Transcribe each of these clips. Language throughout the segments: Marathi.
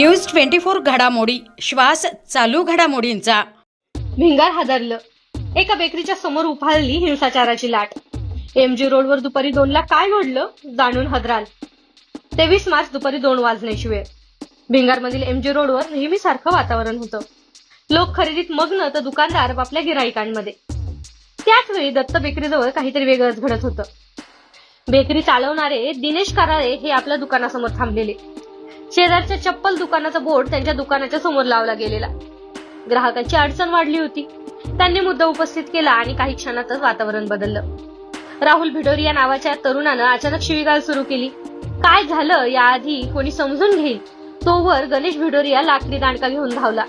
न्यूज ट्वेंटी फोर घडामोडी. श्वास चालू घडामोडींचा. भिंगार हादरलं. एका बेकरीच्या समोर उभारली हिंसाचाराची लाट. एमजी रोडवर दुपारी दोनला काय घडलं जाणून हदराल. तेवीस मार्च दुपारी दोन वाजण्याची वेळ. भिंगारमधील एमजी रोडवर नेहमीसारखं वातावरण होतं. लोक खरेदीत मग्न तर दुकानदार आपल्या गिराईकांमध्ये त्याच वेळी दत्त बेकरीजवळ काहीतरी वेगळंच घडत होतं. बेकरी चालवणारे दिनेश कराळे हे आपल्या दुकानासमोर थांबलेले. शेजारच्या चप्पल दुकानाचा बोर्ड त्यांच्या दुकानाच्या समोर लावला गेलेला. ग्राहकांची अडचण वाढली होती. त्यांनी मुद्दा उपस्थित केला आणि काही क्षणातच वातावरण बदललं. राहुल भिडोरी या नावाच्या तरुणानं अचानक शिवीगाळ सुरू केली. काय झालं याआधी कोणी समजून घेईल? तोवर गणेश भिडोरिया लाकडी दांडका घेऊन धावला.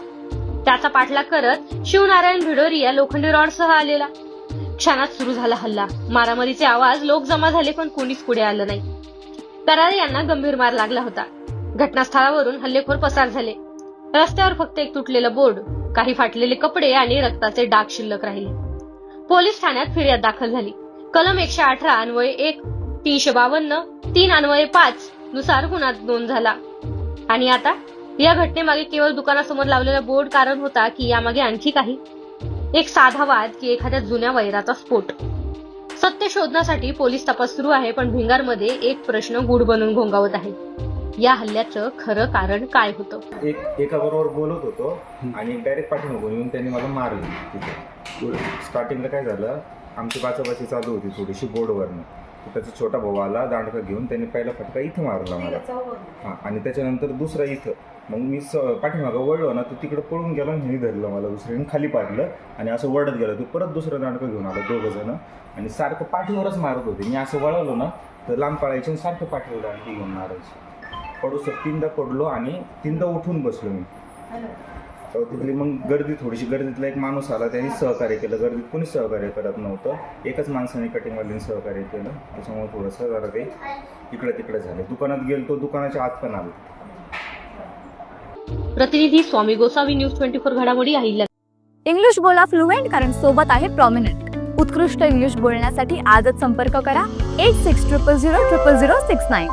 त्याचा पाठलाग करत शिवनारायण भिडोरिया लोखंडी रॉडसह आलेला. क्षणात सुरू झाला हल्ला. मारामारीचे आवाज लोक जमा झाले पण कोणीच पुढे आलं नाही. करारे यांना गंभीर मार लागला होता. घटनास्थळावरून हल्लेखोर पसार झाले. रस्त्यावर फक्त एक तुटलेलं बोर्ड काही फाटलेले कपडे आणि रक्ताचे डाग शिल्लक राहिले. पोलीस ठाण्यात फिर्याद दाखल झाली. कलम एकशे अठरा अन्वये एक तीनशे बावन्न तीन अन्वये पाच नुसार गुन्हा नोंद झाला. आणि आता या घटनेमागे केवळ दुकानासमोर लावलेला बोर्ड कारण होता की यामागे आणखी काही? एक साधा वाद की एखाद्या जुन्या वैराचा स्फोट. सत्य शोधण्यासाठी पोलीस तपास सुरू आहे पण भिंगारमध्ये एक प्रश्न गूढ बनून घोंगावत आहे. या हल्ल्याचं खरं कारण काय होतं? एक एका बरोबर बोलत होतो आणि डायरेक्ट पाठीमागून येऊन त्यांनी मला मारलं तिथे. स्टार्टिंगला काय झालं आमची बाचाबाची चालू होती थोडीशी बोर्डवरनं. त्याचा छोटा भाऊ आला दांडका घेऊन त्यांनी पहिला फटका इथं मारला मला. हां आणि त्याच्यानंतर दुसरा इथं. मग मी स पाठीमागं वळलो ना तो तिकडे पळून गेला आणि धरलं मला दुसऱ्याने खाली पाडलं आणि असं वळत गेलं. तो परत दुसरं दांडकं घेऊन आलं दोघं जण. आणि सारखं पाठीवरच मारत होते. मी असं वळवलो ना तर लांब पळायचे आणि सारखं पाठीवर दांडकी घेऊन मारायचे. पडू सर तीनदा पडलो आणि तीनदा उठून बसलो मी. तर तिथली मग गर्दी थोडीशी गर्दीतला एक माणूस आला त्यांनी सहकार्य केलं. गर्दीत कोणीच सहकार्य करत नव्हतं. एकच माणसाने कटिंगवाल्यांनी सहकार्य केलं. त्याच्यामुळे थोडंसं जरा ते इकडे तिकडे झाले. दुकानात गेलो तो दुकानाच्या आत पण आलो. प्रतिनिधी Swami Gosavi news twenty four घडामोडी अहिल्या इंग्लिश बोला फ्लुएंट कारण सोबत आहे प्रॉमिनंट उत्कृष्ट इंग्लिश बोलण्यासाठी आजच संपर्क करा. Eight six triple zero triple zero six nine